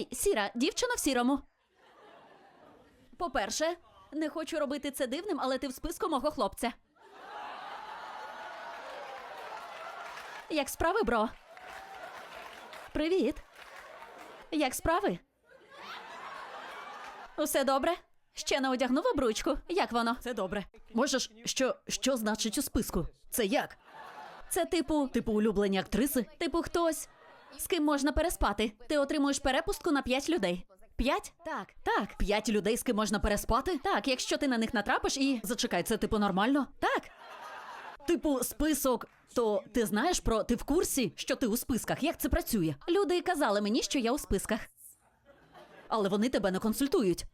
Гей, сіра, дівчина в сірому. По-перше, не хочу робити це дивним, але ти в списку мого хлопця. Як справи, бро? Привіт. Як справи? Усе добре? Ще не одягнув обручку. Як воно? Це добре. Можеш, що, що значить у списку? Це як? Це типу, Типу улюблені актриси? типу хтось, з ким можна переспати. Ти отримуєш перепустку на п'ять людей. П'ять? Так, так. П'ять людей, з ким можна переспати? Так, якщо ти на них натрапиш і. Зачекай, це типу нормально? Так, Типу, список. То ти знаєш про ти в курсі, що ти у списках? Як це працює? люди казали мені, що я у списках. Але вони тебе не консультують.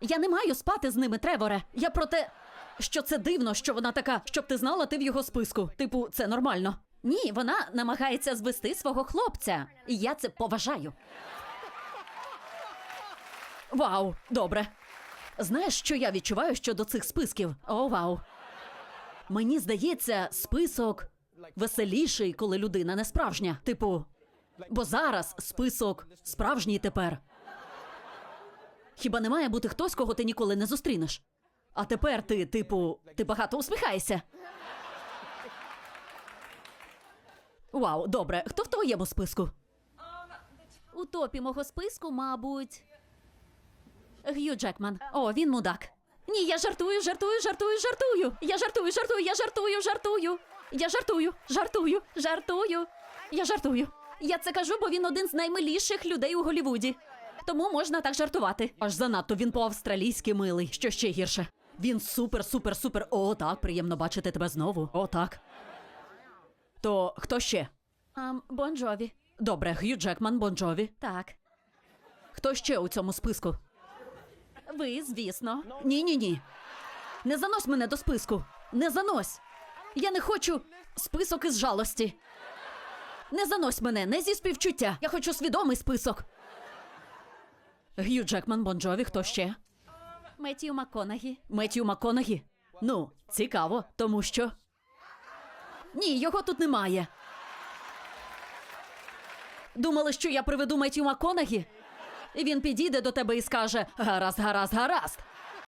Я не маю спати з ними, Треворе. Я про те, що це дивно, що вона така, щоб ти знала, ти в його списку. Типу, це нормально. Ні, вона намагається звести свого хлопця. І я це поважаю. Вау, добре. Знаєш, що я відчуваю щодо цих списків? О, вау. Мені здається, список веселіший, коли людина не справжня. Типу, бо зараз список справжній тепер. Хіба не має бути хтось, кого ти ніколи не зустрінеш? А тепер ти, типу, ти багато усміхаєшся. Вау, добре. Хто в твоєму списку? У топі мого списку, мабуть. Г'ю Джекман. О, він мудак. Ні, я жартую, жартую, жартую, жартую. Я жартую, жартую, я жартую, жартую. Я жартую, жартую, жартую. Я жартую. Я це кажу, бо він один з наймиліших людей у Голівуді. Тому можна так жартувати. Аж занадто він по-австралійськи милий, що ще гірше. Він супер, супер, супер. О, так, приємно бачити тебе знову. О, так. То хто ще? Ам, Бонджові. Добре, Гью Джекман, Бонджові. Так. Хто ще у цьому списку? Ви, звісно. Ні, ні, ні. Не занось мене до списку. Не занось. Я не хочу список із жалості. Не занось мене, не зі співчуття. Я хочу свідомий список. Гью Джекман, Бонджові, хто ще? Меттію МакКонагі. Меттью МакКонагі. Ну, цікаво, тому що. Ні, його тут немає. Думали, що я приведу Меттю МакКонагі? І він підійде до тебе і скаже: гаразд, гаразд, гаразд.